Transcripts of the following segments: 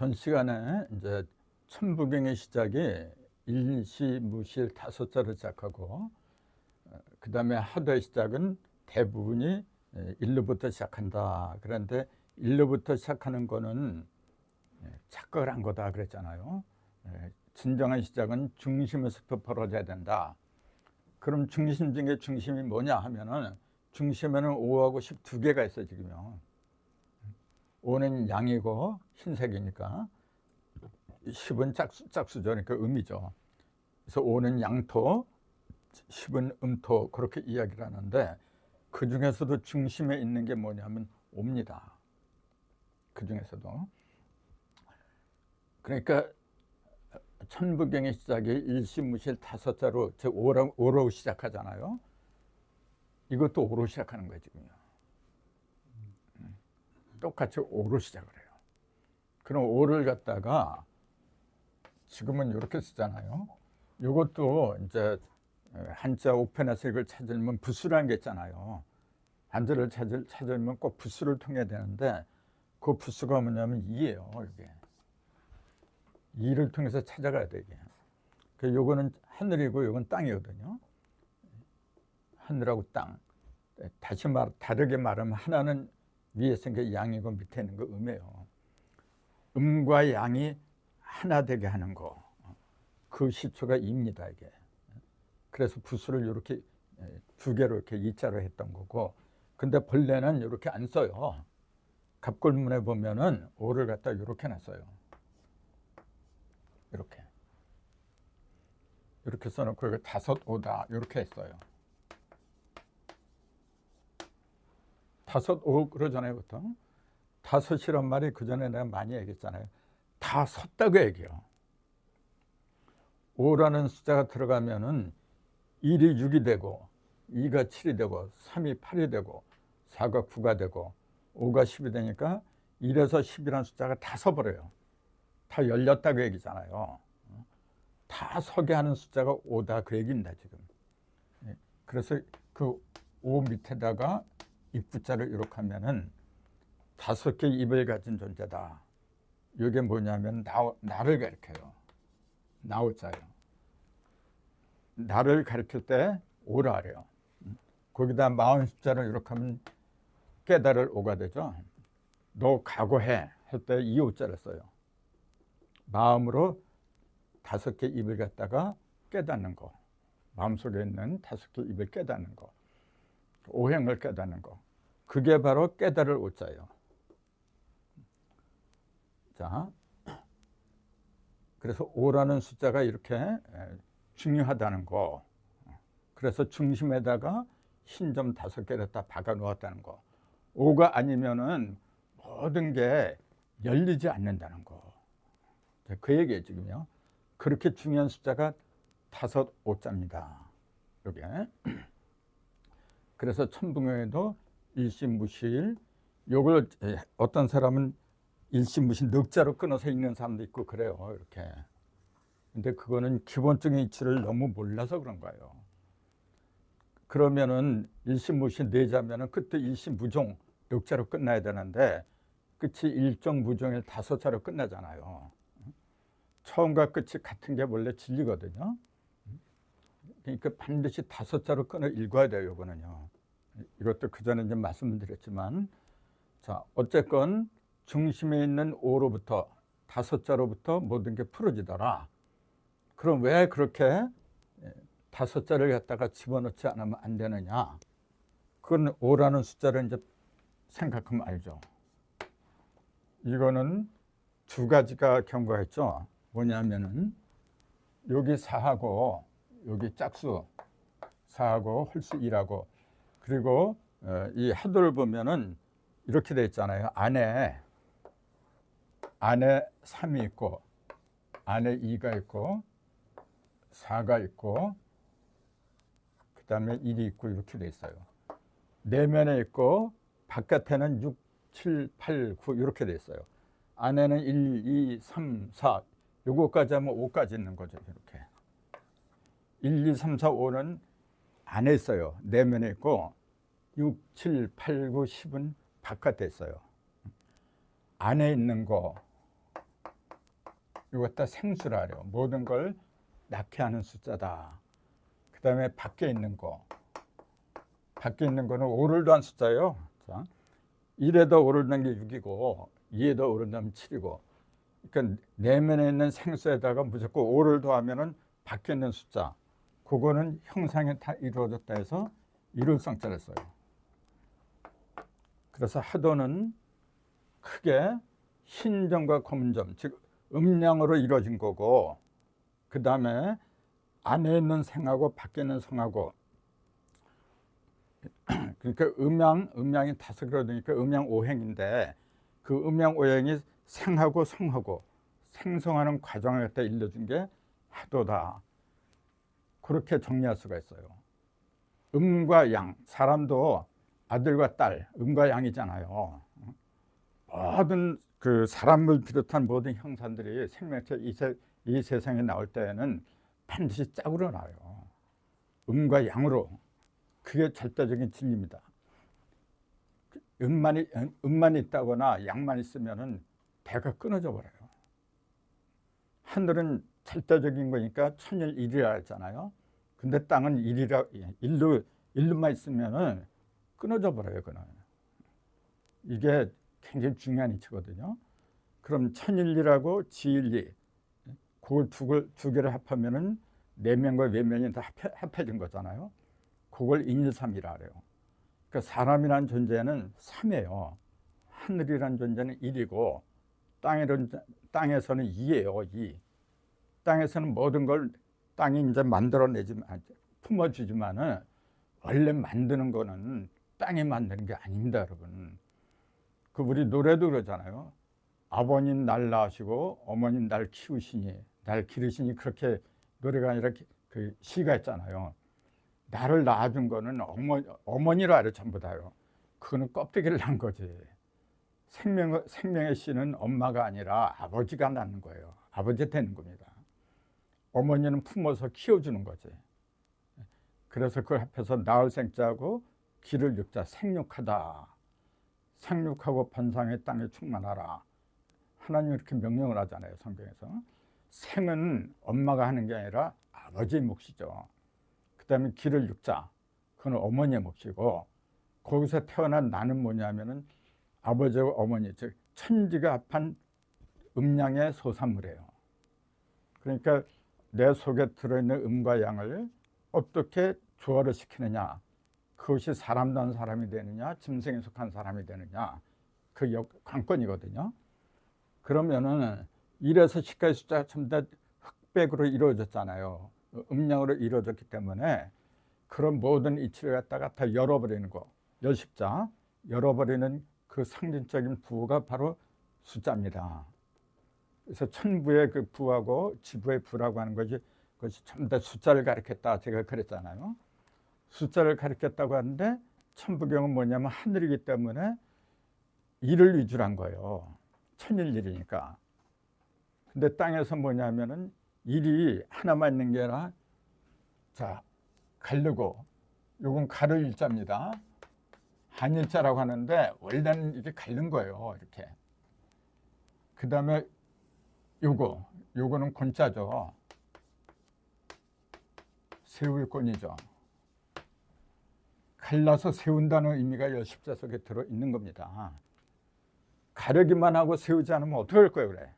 전 시간에 이제 천부경의 시작이 일시, 무실 다섯 자로 시작하고 그 다음에 하도의 시작은 대부분이 예, 일로부터 시작한다. 그런데 일로부터 시작하는 거는 예, 착각을 한 거다 그랬잖아요. 예, 진정한 시작은 중심에서부터 벌어져야 된다. 그럼 중심 중에 중심이 뭐냐 하면은 중심에는 5하고 10두 개가 있어 지금요. 5는 양이고 흰색이니까 10은 짝수, 짝수죠. 그러니까 음이죠. 그래서 5는 양토, 10은 음토 그렇게 이야기를 하는데 그 중에서도 중심에 있는 게 뭐냐면 옵니다. 그 중에서도. 그러니까 천부경의 시작이 일시무실 다섯 자로 제 오로, 오로 시작하잖아요. 이것도 오로 시작하는 거예요, 지금요. 음. 똑같이 오로 시작을 해요. 그럼 오를 갖다가 지금은 이렇게 쓰잖아요. 이것도 이제 한자 이걸 찾으면 부수라는 게 있잖아요. 한자를 찾을, 찾으면 꼭 부수를 통해야 되는데 그 부수가 뭐냐면 이예요. 이게 이를 통해서 찾아가야 돼 이게. 그 요거는 하늘이고 요건 땅이거든요. 하늘하고 땅. 다시 말 다르게 말하면 하나는 위에 있는 게 양이고 밑에 있는 거 음이에요. 음과 양이 하나 되게 하는 거. 그 시초가 입니다 이게. 그래서 부수를 이렇게 두 개로 이렇게 이자로 했던 거고. 근데 본래는 이렇게 안 써요. 갑골문에 보면은 오를 갖다 이렇게 놨어요. 이렇게. 이렇게 써놓고 다섯 오다 이렇게 했어요. 다섯 오 그러잖아요 보통. 다섯이란 말이 그 전에 내가 많이 얘기했잖아요. 다 섰다고 얘기해요. 오라는 숫자가 들어가면은 1이 6이 되고 2가 7이 되고 3이 8이 되고 4가 9가 되고 5가 10이 되니까 1에서 10이라는 숫자가 다 서버려요. 다 열렸다고 얘기잖아요. 다 서게 하는 숫자가 5다 그 얘기입니다 지금. 예, 그래서 그 5 밑에다가 입구자를 이렇게 하면은 다섯 개 입을 가진 존재다. 이게 뭐냐면 나, 나를 가리켜요. 나오자요. 나를 가리킬 때 오라 래요 거기다 마흔 숫자를 이렇게 하면 깨달을 오가 되죠. 너 각오해 할 때 이 오자를 써요. 마음으로 다섯 개 입을 갖다가 깨닫는 거. 마음속에 있는 다섯 개 입을 깨닫는 거. 오행을 깨닫는 거. 그게 바로 깨달을 오자예요. 자, 그래서 오라는 숫자가 이렇게 중요하다는 거. 그래서 중심에다가 흰 점 다섯 개를 다 박아 놓았다는 거. 오가 아니면은 모든 게 열리지 않는다는 거. 그 얘기예요, 지금요. 그렇게 중요한 숫자가 다섯 오자입니다. 요게. 그래서 천붕에도 일심무실 요걸 어떤 사람은 일심무실 넉자로 끊어서 읽는 사람도 있고 그래요. 이렇게. 근데 그거는 기본적인 이치를 너무 몰라서 그런 거예요. 그러면은 일심무실 네자면은 그때 일심무종 넉자로 끝나야 되는데 끝이 일정 무종일 다섯 자로 끝나잖아요. 처음과 끝이 같은 게 원래 진리거든요. 그러니까 반드시 다섯 자로 끊어 읽어야 돼요, 이거는요. 이것도 그 전에 이제 말씀드렸지만, 자, 어쨌건 중심에 있는 오로부터 다섯 자로부터 모든 게 풀어지더라. 그럼 왜 그렇게 다섯 자를 갖다가 집어넣지 않으면 안 되느냐? 그건 오라는 숫자를 이제 생각하면 알죠. 이거는 두 가지가 경고가 있죠. 뭐냐면은 여기 사하고 여기 짝수 사하고 홀수 2라고 그리고 어, 이 하도를 보면은 이렇게 돼 있잖아요. 안에 안에 3이 있고 안에 2가 있고 4가 있고 그 다음에 1이 있고 이렇게 돼 있어요. 내면에 있고 바깥에는 6, 7, 8, 9 이렇게 돼 있어요. 안에는 1, 2, 3, 4 요거까지 하면 5까지 있는 거죠. 이렇게. 1, 2, 3, 4, 5는 안에 있어요. 내면에 있고 6, 7, 8, 9, 10은 바깥에 있어요. 안에 있는 거 이것 다 생수라 그래요. 모든 걸 낳게 하는 숫자다. 그 다음에 밖에 있는 거. 밖에 있는 거는 5를 더한 숫자예요. 자, 1에다 5를 넣은 게 6이고 2에다 5를 넣으면 7이고 그러니까 내면에 있는 생수에다가 무조건 5를 더하면 은 밖에 있는 숫자 그거는 형상이 다 이루어졌다 해서 일월성자를 써요. 그래서 하도는 크게 흰 점과 검은 점, 즉 음량으로 이루어진 거고 그 다음에 안에 있는 생하고 밖에 있는 성하고 그러니까 음양, 음양이 다섯 그러니까 음양 오행인데 그 음양 오행이 생하고 성하고 생성하는 과정을 갖다 일러준 게 하도다. 그렇게 정리할 수가 있어요. 음과 양, 사람도 아들과 딸, 음과 양이잖아요. 모든 그 사람을 비롯한 모든 형상들이 생명체 이, 세, 이 세상에 나올 때에는 반드시 짝으로 나와요. 음과 양으로. 그게 절대적인 진리입니다. 음만이, 음만 있다거나 양만 있으면은 배가 끊어져 버려요. 하늘은 절대적인 거니까 천일 일이라 했잖아요. 근데 땅은 일이라, 일로, 일로만 있으면은 끊어져 버려요, 그는. 이게 굉장히 중요한 이치거든요. 그럼 천일리라고 지일리, 그걸 두, 두 개를 합하면은 내면과 외면이 다 합해, 합해진 거잖아요. 그걸 인일삼이라 그래요. 그러니까 사람이란 존재는 삼이에요. 하늘이란 존재는 일이고 땅이란, 땅에서는 이예요, 이. 땅에서는 모든 걸 땅이 이제 만들어내지만 품어주지만은 원래 만드는 거는 땅이 만드는 게 아닙니다, 여러분. 그 우리 노래도 그러잖아요. 아버님 날 낳으시고 어머님 날 키우시니 날 기르시니 그렇게 노래가 아니라 그 시가 있잖아요. 나를 낳아준 거는 어머, 어머니로 알아 전부 다요. 그거는 껍데기를 낳은 거지. 생명, 생명의 씨는 엄마가 아니라 아버지가 낳는 거예요. 아버지 되는 겁니다. 어머니는 품어서 키워주는 거지. 그래서 그걸 합해서 나을 생자하고 기를 육자 생육하다. 생육하고 번상의 땅에 충만하라. 하나님 이렇게 명령을 하잖아요. 성경에서. 생은 엄마가 하는 게 아니라 아버지의 몫이죠. 그 다음에 기를 육자. 그건 어머니의 몫이고 거기서 태어난 나는 뭐냐면은 아버지와 어머니, 즉 천지가 합한 음양의 소산물이에요. 그러니까 내 속에 들어있는 음과 양을 어떻게 조화를 시키느냐 그것이 사람다운 사람이 되느냐 짐승에 속한 사람이 되느냐 그 역, 관건이거든요. 그러면은 1에서 10까지 숫자가 전부 다 흑백으로 이루어졌잖아요. 음량으로 이루어졌기 때문에 그런 모든 이치를 갖다가 다 열어버리는 거 열십자 열어버리는 그 상징적인 부호가 바로 숫자입니다 그래서 천부의 그 부하고 지부의 부라고 하는 것이 그것이 전부 다 숫자를 가리켰다 제가 그랬잖아요. 숫자를 가리켰다고 하는데 천부경은 뭐냐면 하늘이기 때문에 일을 위주로 한 거예요. 천일일이니까. 근데 땅에서 뭐냐면은 일이 하나만 있는 게 아니라 자 가르고 요건 가르 일자입니다. 한 일자라고 하는데 원래는 이게 가른 거예요. 이렇게. 그 다음에 요거, 요거는 권자죠. 세울권이죠. 갈라서 세운다는 의미가 여 십자 속에 들어 있는 겁니다. 가르기만 하고 세우지 않으면 어떻게 할 거예요, 그래?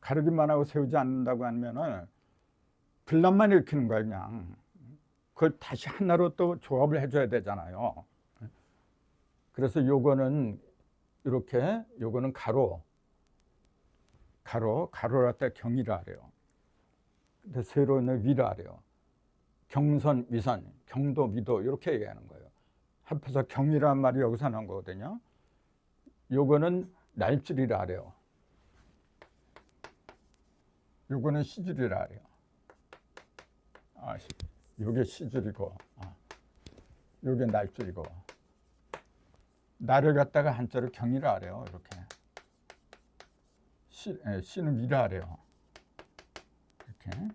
가르기만 하고 세우지 않는다고 하면은 분란만 일으키는 거야, 그냥. 그걸 다시 하나로 또 조합을 해줘야 되잖아요. 그래서 요거는 이렇게, 요거는 가로, 가로, 가로라 때 경이라 그래요. 근데 세로는 위라 그래요. 경선, 위선, 경도, 미도 이렇게 얘기하는 거예요. 합해서 경이란 말이 여기서 나온 거거든요. 요거는 날줄이라 그래요. 요거는 시줄이라 그래요. 아, 요게 시줄이고, 아, 요게 날줄이고. 날을 갖다가 한자로 경이라 그래요. 이렇게. 시, 예, 위라 그래요. 이렇게.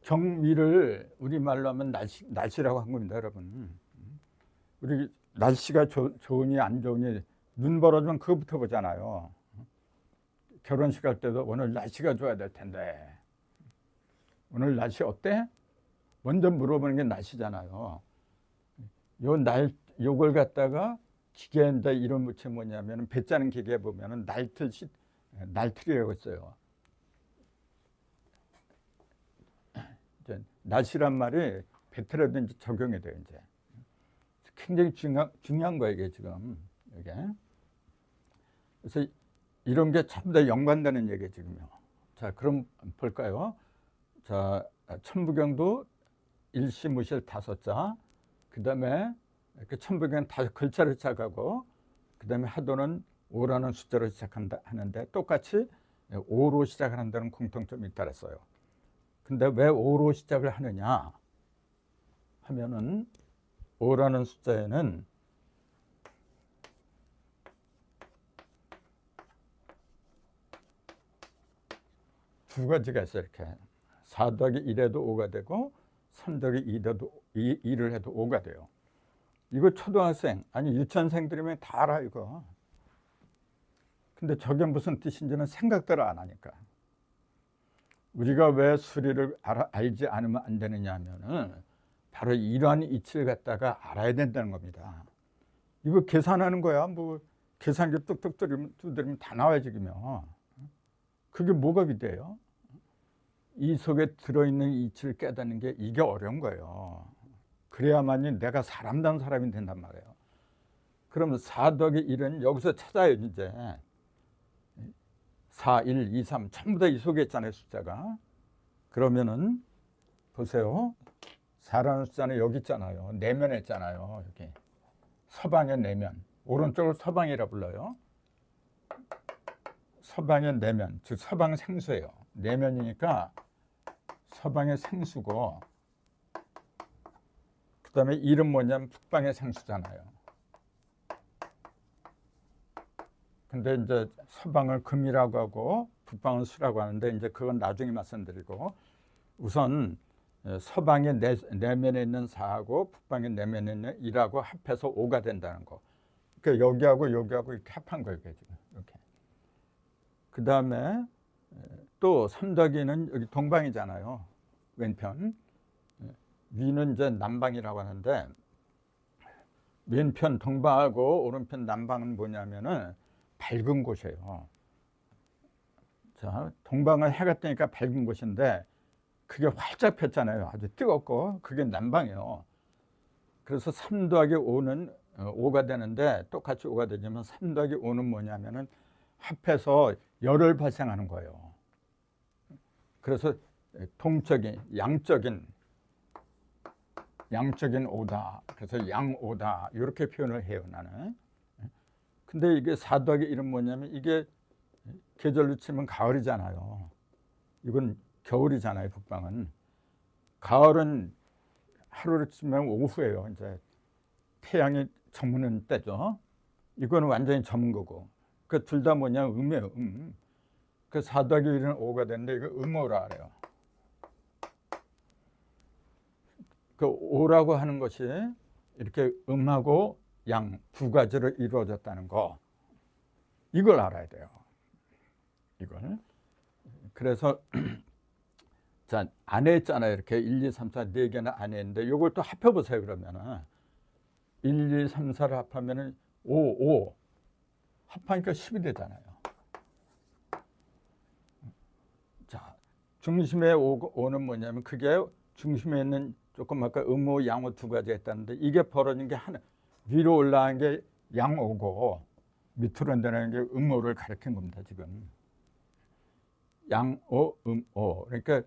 경미를 우리말로 하면 날씨, 날씨라고 한 겁니다, 여러분. 우리 날씨가 조, 좋으니 안 좋으니 눈 벌어지면 그거부터 보잖아요. 결혼식 할 때도 오늘 날씨가 좋아야 될 텐데 오늘 날씨 어때? 먼저 물어보는 게 날씨잖아요. 요 날 요걸 갖다가 기계인데 이름 붙이 뭐냐면은 배 짜는 기계 보면은 날틀 시 날틀이라고 있어요. 이제 날씨란 말이 배틀에든지 적용이 돼요 이제. 굉장히 중요한 중요한 거예요 이게 지금 이게. 그래서 이런 게 전부 다 연관되는 얘기예요 지금요. 자 그럼 볼까요? 자 천부경도 일시무실 다섯 자, 그 다음에 그 천부경 다섯 글자를 시작하고, 그 다음에 하도는 오라는 숫자로 시작한다 하는데 똑같이 오로 시작을 한다는 공통점이 있다 그랬어요. 근데 왜 오로 시작을 하느냐 하면은 오라는 숫자에는 두 가지가 있어요. 이렇게 4 더하기 1에도 5가 되고 3 더하기 2에도 2, 2를 해도 5가 돼요. 이거 초등학생 아니 유치원생들이면 다 알아 이거. 근데 저게 무슨 뜻인지는 생각대로 안 하니까. 우리가 왜 수리를 알아, 알지 않으면 안 되느냐 하면은 바로 이러한 이치를 갖다가 알아야 된다는 겁니다. 이거 계산하는 거야. 뭐 계산기 뚝뚝 두드리면 다 나와요 지금요. 그게 뭐가 비대요? 이 속에 들어있는 이치를 깨닫는 게 이게 어려운 거예요. 그래야만이 내가 사람다운 사람이 된단 말이에요. 4 더하기 1은 여기서 찾아요, 이제. 4, 1, 2, 3 전부 다 이 속에 있잖아요, 숫자가. 그러면은 보세요. 4라는 숫자는 여기 있잖아요. 내면에 있잖아요, 여기. 서방의 내면. 오른쪽을 서방이라 불러요. 서방의 내면, 즉 서방 생수예요. 내면이니까 서방의 생수고 그 다음에 이름 뭐냐면 북방의 생수잖아요. 근데 이제 서방을 금이라고 하고 북방은 수라고 하는데 이제 그건 나중에 말씀드리고 우선 서방의 내, 내면에 있는 4하고 북방의 내면에 있는 1하고 합해서 5가 된다는 거. 그러니까 여기하고 여기하고 이렇게 합한 거예요. 이렇게. 그 다음에 또 삼덕이는 여기 동방이잖아요. 왼편. 위는 이제 남방이라고 하는데 왼편 동방하고 오른편 남방은 뭐냐면은 밝은 곳이에요. 자, 동방은 해가 뜨니까 밝은 곳인데 그게 활짝 폈잖아요. 아주 뜨겁고 그게 남방이에요. 그래서 3 더하기 5는 5가 되는데 똑같이 5가 되지만 3 더하기 5는 뭐냐면은 합해서 열을 발생하는 거예요. 그래서 동적인 양적인 양적인 오다 그래서 양오다 이렇게 표현을 해요 나는. 근데 이게 사덕의 이름 뭐냐면 이게 계절로 치면 가을이잖아요. 이건 겨울이잖아요 북방은. 가을은 하루로 치면 오후예요 이제. 태양이 저무는 때죠. 이거는 완전히 저문 거고. 그 둘 다 뭐냐 음이에요 음. 그 사덕이 이는 오가 되는데 이거 음오라 그래요. 그 오라고 하는 것이 이렇게 음하고 양 두 가지로 이루어졌다는 거 이걸 알아야 돼요. 이걸 그래서 자 안에 있잖아요. 이렇게 1, 2, 3, 4네 개나 안에 있는데 이걸 또 합해 보세요. 그러면은 1, 2, 3, 4를 합하면은 5, 5 합하니까 10이 되잖아요. 중심에 오, 는 뭐냐면 그게 중심에 있는 조금 아까 음호, 양호 두 가지가 있다는데 이게 벌어진 게 하나 위로 올라간 게 양오고 밑으로 내려가는 게 음오를 가리킨 겁니다 지금. 양오, 음오 그러니까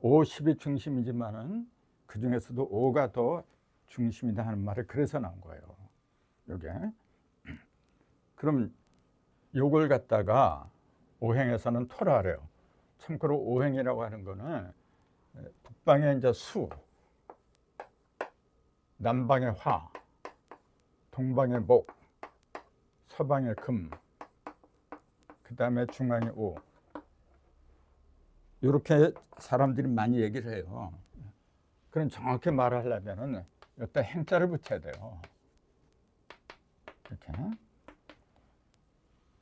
오, 10이 중심이지만은 그 중에서도 오가 더 중심이다 하는 말을 그래서 나온 거예요 요게. 그럼 요걸 갖다가 오행에서는 토라래요. 참고로 오행이라고 하는 거는 북방의 이제 수, 남방의 화, 동방의 목, 서방의 금, 그 다음에 중앙의 오. 이렇게 사람들이 많이 얘기를 해요. 그럼 정확히 말을 하려면은 여기다 행자를 붙여야 돼요. 이렇게.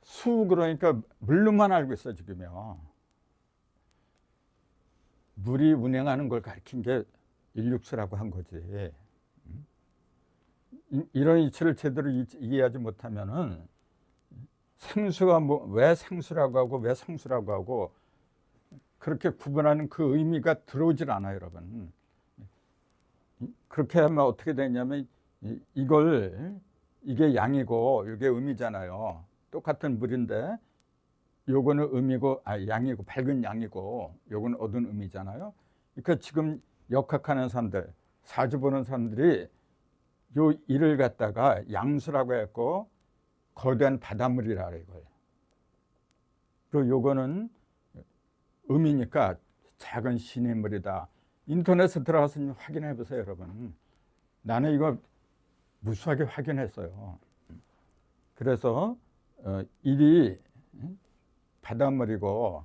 수 그러니까 물로만 알고 있어 지금요. 물이 운행하는 걸 가리킨 게 일육수라고 한 거지. 음? 이- 이런 이치를 제대로 이- 이해하지 못하면은 생수가 뭐 왜 생수라고 하고 왜 상수라고 하고 그렇게 구분하는 그 의미가 들어오질 않아요, 여러분. 이- 그렇게 하면 어떻게 되냐면 이- 이걸 이게 양이고 이게 음이잖아요. 똑같은 물인데 요거는 음이고 아 양이고 밝은 양이고 요거는 어두운 음이잖아요. 그러니까 지금 역학하는 사람들 사주 보는 사람들이 요 일을 갖다가 양수라고 했고 거대한 바닷물이라 그래 이걸. 그리고 요거는 음이니까 작은 시냇물이다. 인터넷에 들어가서 좀 확인해 보세요, 여러분. 나는 이거 무수하게 확인했어요. 그래서 어, 일이 바닷물이고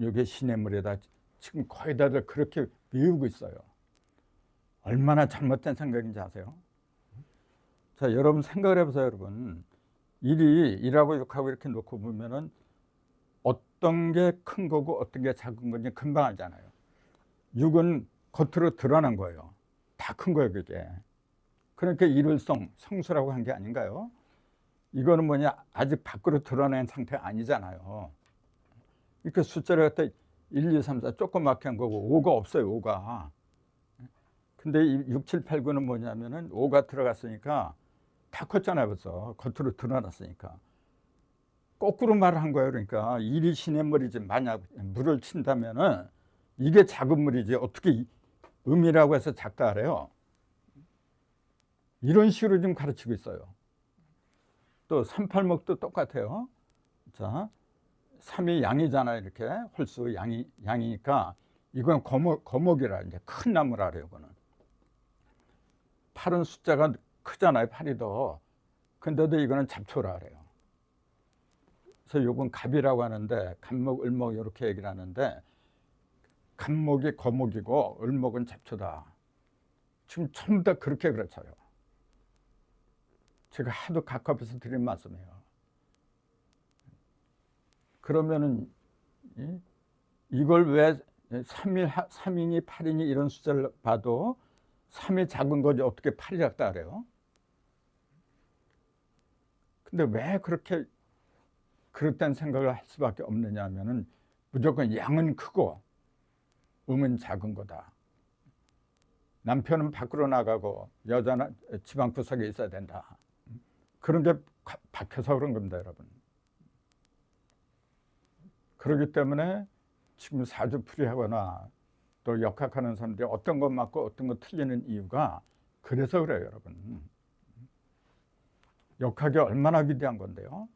이게 시냇물이다. 지금 거의 다들 그렇게 배우고 있어요. 얼마나 잘못된 생각인지 아세요? 자, 여러분 생각을 해보세요, 여러분. 일이 일하고 육하고 이렇게 놓고 보면은 어떤 게 큰 거고 어떤 게 작은 건지 금방 알잖아요. 육은 겉으로 드러난 거예요. 다 큰 거예요, 그게. 그러니까 일을성, 성수라고 한 게 아닌가요? 이거는 뭐냐, 아직 밖으로 드러낸 상태 아니잖아요. 이렇게 숫자를 갖다 1, 2, 3, 4 조그맣게 한 거고 5가 없어요, 5가. 근데 이 6, 7, 8, 9는 뭐냐면은 5가 들어갔으니까 다 컸잖아요, 벌써. 겉으로 드러났으니까. 거꾸로 말을 한 거예요. 그러니까 일이 시냇물이지 만약 물을 친다면은 이게 작은 물이지 어떻게 이- 음이라고 해서 작다 그래요. 이런 식으로 좀 가르치고 있어요. 또 38목도 똑같아요. 자, 3이 양이잖아요. 이렇게 홀수 양이 양이니까 이건 거목 거목이라 이제 큰 나무라 그래요. 이거는 8은 숫자가 크잖아요. 8이 더. 근데도 이거는 잡초라 그래요. 그래서 요건 갑이라고 하는데 갑목, 을목 이렇게 얘기를 하는데 갑목이 거목이고 을목은 잡초다. 지금 전부 다 그렇게 그렇죠요. 제가 하도 각합해서 드린 말씀이에요. 그러면은 이- 이걸 왜 3일, 3인이 8인이 이런 숫자를 봐도 3이 작은 거지 어떻게 8이 작다 그래요? 근데 왜 그렇게 그렇다는 생각을 할 수밖에 없느냐 하면은 무조건 양은 크고 음은 작은 거다. 남편은 밖으로 나가고 여자는 집안 구석에 있어야 된다. 그런 게 가- 박혀서 그런 겁니다, 여러분. 그렇기 때문에 지금 사주풀이하거나 또 역학하는 사람들이 어떤 것 맞고 어떤 것 틀리는 이유가 그래서 그래요, 여러분. 역학이 얼마나 위대한 건데요.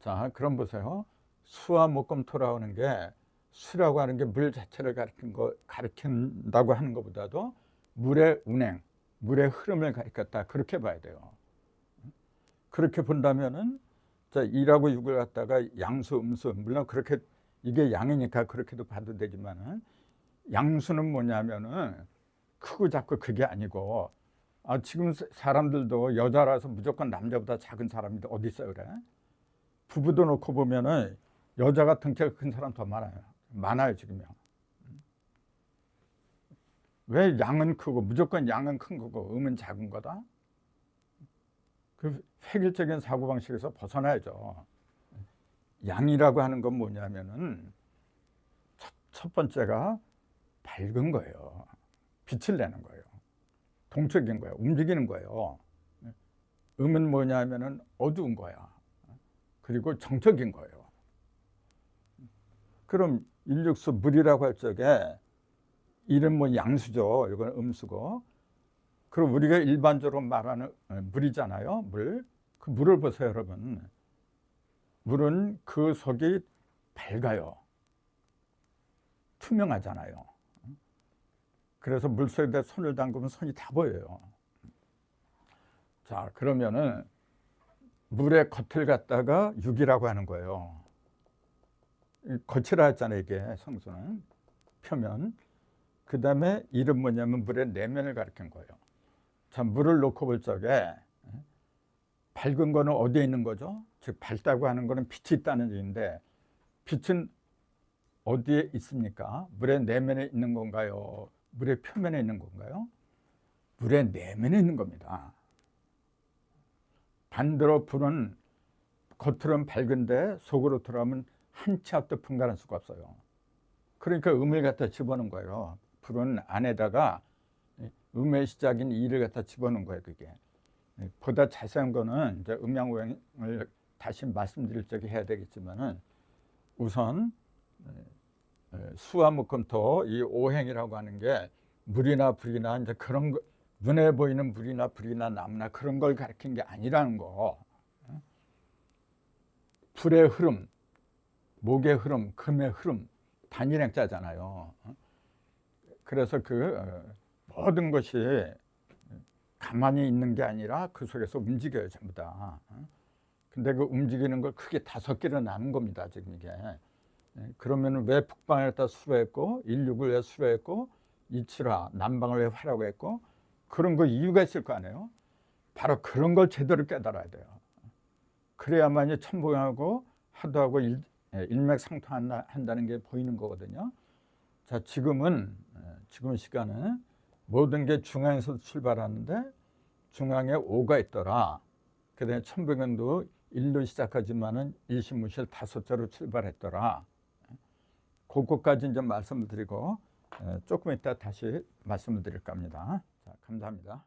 자, 그럼 보세요. 수와 목금 토라오는 게 수라고 하는 게 물 자체를 가리킨 거 가리킨다고 하는 것보다도 물의 운행, 물의 흐름을 가리켰다 그렇게 봐야 돼요. 그렇게 본다면은 자, 2라고 6을 갖다가 양수, 음수 물론 그렇게 이게 양이니까 그렇게도 봐도 되지만은 양수는 뭐냐면은 크고 작고 그게 아니고 아 지금 사- 사람들도 여자라서 무조건 남자보다 작은 사람이 어디 있어요 그래? 부부도 놓고 보면은 여자가 등치가 큰 사람 더 많아요. 많아요 지금요. 왜 양은 크고 무조건 양은 큰 거고 음은 작은 거다? 그 획일적인 사고 방식에서 벗어나야죠. 양이라고 하는 건 뭐냐면은 첫, 첫 번째가 밝은 거예요. 빛을 내는 거예요. 동적인 거예요. 움직이는 거예요. 음은 뭐냐면은 어두운 거야. 그리고 정적인 거예요. 그럼 일육수 물이라고 할 적에 이름 뭐 양수죠. 이건 음수고. 그럼 우리가 일반적으로 말하는 어, 물이잖아요. 물. 그 물을 보세요, 여러분. 물은 그 속이 밝아요. 투명하잖아요. 그래서 물속에 손을 담그면 손이 다 보여요. 자, 그러면은 물의 겉을 갖다가 육이라고 하는 거예요. 이 겉이라 했잖아요, 이게 성수는. 표면. 그 다음에 이름 뭐냐면 물의 내면을 가리킨 거예요. 자, 물을 놓고 볼 적에 밝은 거는 어디에 있는 거죠? 즉 밝다고 하는 거는 빛이 있다는 얘기인데 빛은 어디에 있습니까? 물의 내면에 있는 건가요? 물의 표면에 있는 건가요? 물의 내면에 있는 겁니다. 반대로 불은 겉으로는 밝은데 속으로 들어가면 한치 앞도 분간할 수가 없어요. 그러니까 음을 갖다 집어넣은 거예요. 불은 안에다가 음의 시작인 이를 갖다 집어넣은 거예요. 그게 보다 자세한 거는 이제 음양 오행을 다시 말씀드릴 적에 해야 되겠지만은 우선 수화 목금토 이 오행이라고 하는 게 물이나 불이나 이제 그런 거, 눈에 보이는 물이나 불이나 나무나 그런 걸 가리킨 게 아니라는 거. 불의 흐름, 목의 흐름, 금의 흐름 단일행자잖아요. 그래서 그 어, 모든 것이 가만히 있는 게 아니라 그 속에서 움직여요 전부 다. 근데 그 움직이는 걸 크게 다섯 개로 나눈 겁니다 지금 이게. 그러면 왜 북방을 다 수로했고 인육을 왜 수로했고 이치라 남방을 왜 화라고 했고 그런 거 이유가 있을 거 아니에요. 바로 그런 걸 제대로 깨달아야 돼요. 그래야만이 천보하고 하도하고 일, 예, 일맥상통한다는 게 보이는 거거든요. 자, 지금은 예, 지금 시간은 모든 게 중앙에서 출발하는데 중앙에 오가 있더라. 그다음에 천부경도 일로 시작하지만은 일시무실 다섯자로 출발했더라. 그것까지 이제 말씀을 드리고 예, 조금 이따 다시 말씀을 드릴까 합니다. 자, 감사합니다.